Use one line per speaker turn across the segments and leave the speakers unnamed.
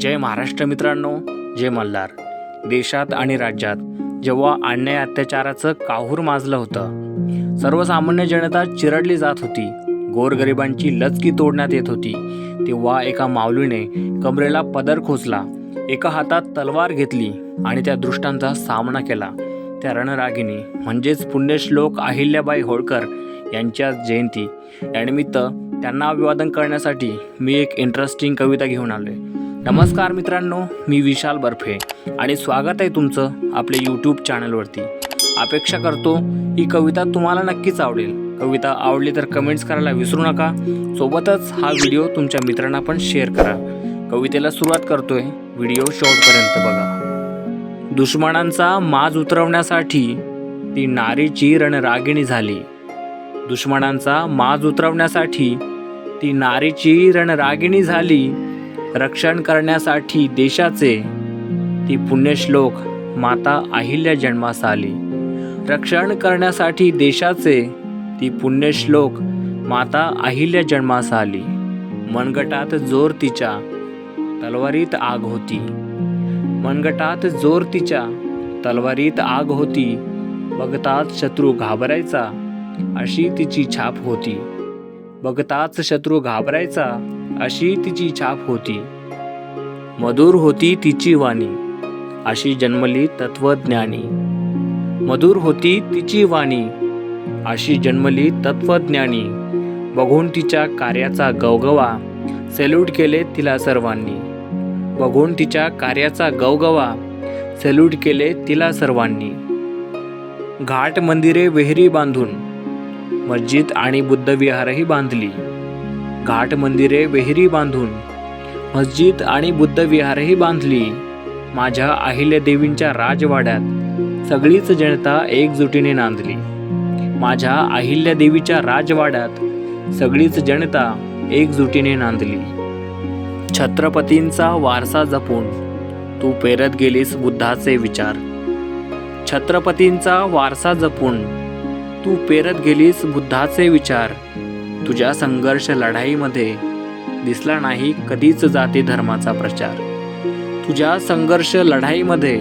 जय महाराष्ट्र मित्रांनो जय मल्हार. देशात आणि राज्यात जेव्हा अन्याय अत्याचाराचं काहूर माजलं होतं सर्वसामान्य जनता चिरडली जात होती. गोरगरिबांची लचकी तोडण्यात येत होती. तेव्हा एका माऊलीने कमरेला पदर खोचला एका हातात तलवार घेतली आणि त्या दृष्टांचा सामना केला. त्या रणरागिनी म्हणजेच पुण्यश्लोक अहिल्याबाई होळकर यांच्या जयंती यानिमित्त त्यांना अभिवादन करण्यासाठी मी एक इंटरेस्टिंग कविता घेऊन आलो आहे नमस्कार मित्रांनो मी विशाल बर्फे आणि स्वागत आहे तुमचं आपल्या यूट्यूब चॅनलवरती अपेक्षा करतो ही कविता तुम्हाला नक्कीच आवडेल. कविता आवडली तर कमेंट्स करायला विसरू नका. सोबतच हा व्हिडिओ तुमच्या मित्रांना पण शेअर करा. कवितेला सुरुवात करतोय व्हिडिओ शॉर्टपर्यंत बघा. दुश्मनांचा माज उतरवण्यासाठी ती नारीची रणरागिणी झाली. दुश्मनांचा माज उतरवण्यासाठी ती नारीची रणरागिणी झाली. रक्षण करण्यासाठी देशाचे ती पुण्यश्लोक माता अहिल्या जन्मास आली. रक्षण करण्यासाठी देशाचे ती पुण्यश्लोक माता अहिल्या जन्मास आली. मनगटात जोर तिच्या तलवारीत आग होती. मनगटात जोर तिच्या तलवारीत आग होती. बघताच शत्रू घाबरायचा अशी तिची छाप होती. बघताच शत्रू घाबरायचा अशी तिची छाप होती. मधुर होती तिची वाणी अशी जन्मली तत्वज्ञानी मधुर होती तिची वाणी अशी जन्मली तत्वज्ञानी बघून तिच्या कार्याचा गवगवा सेल्यूट केले तिला सर्वांनी. बघून तिच्या कार्याचा गवगवा सेल्यूट केले तिला सर्वांनी. घाट मंदिरे विहिरी बांधून मस्जिद आणि बुद्धविहारही बांधली. घाट मंदिरे विहिरी बांधून मस्जिद आणि बुद्धविहारही बांधली. माझ्या अहिल्यादेवींच्या राजवाड्यात सगळीच जनता एकजुटीने नांदली. माझ्या अहिल्यादेवीच्या राजवाड्यात सगळीच जनता एकजुटीने नांदली. छत्रपतींचा वारसा जपून तू पेरत गेलीस बुद्धाचे विचार. छत्रपतींचा वारसा जपून तू पेरत गेलीस बुद्धाचे विचार. तुझ्या संघर्ष लढाईमध्ये दिसला नाही कधीच जाती धर्माचा प्रचार. तुझ्या संघर्ष लढाईमध्ये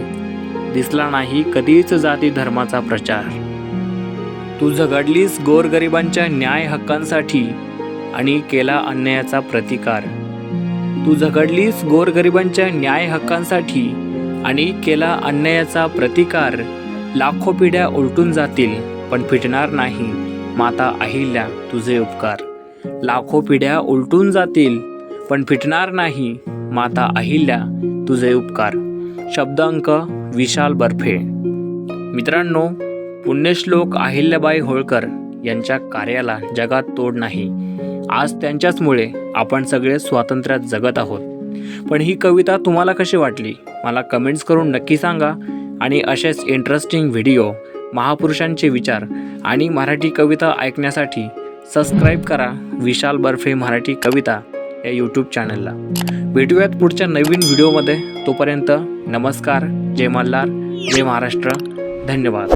दिसला नाही कधीच जाती धर्माचा प्रचार. तू झगडलीस गोरगरिबांच्या न्याय हक्कांसाठी आणि केला अन्यायाचा प्रतिकार. तू झगडलीस गोरगरिबांच्या न्याय हक्कांसाठी आणि केला अन्यायाचा प्रतिकार. लाखो पिढ्या उलटून जातील पण फिटणार नाही. माता अहिल्या तुझे उपकार. लाखो पिढ्या उलटून जातील पण फिटणार नाही. माता अहिल्या तुझे उपकार. शब्दांक विशाल बर्फे. मित्रांनो पुण्यश्लोक अहिल्याबाई होळकर यांच्या कार्याला जगात तोड नाही. आज त्यांच्याचमुळे आपण सगळे स्वातंत्र्यात जगत आहोत. पण ही कविता तुम्हाला कशी वाटली? मला कमेंट्स करून नक्की सांगा. आणि असेच इंटरेस्टिंग व्हिडिओ महापुरुषांचे विचार आणि मराठी कविता ऐकण्यासाठी सबस्क्राईब करा विशाल बर्फे मराठी कविता या यूट्यूब चॅनलला भेटूयात पुढच्या नवीन व्हिडिओमध्ये तोपर्यंत नमस्कार. जय मल्हार. जय महाराष्ट्र. धन्यवाद.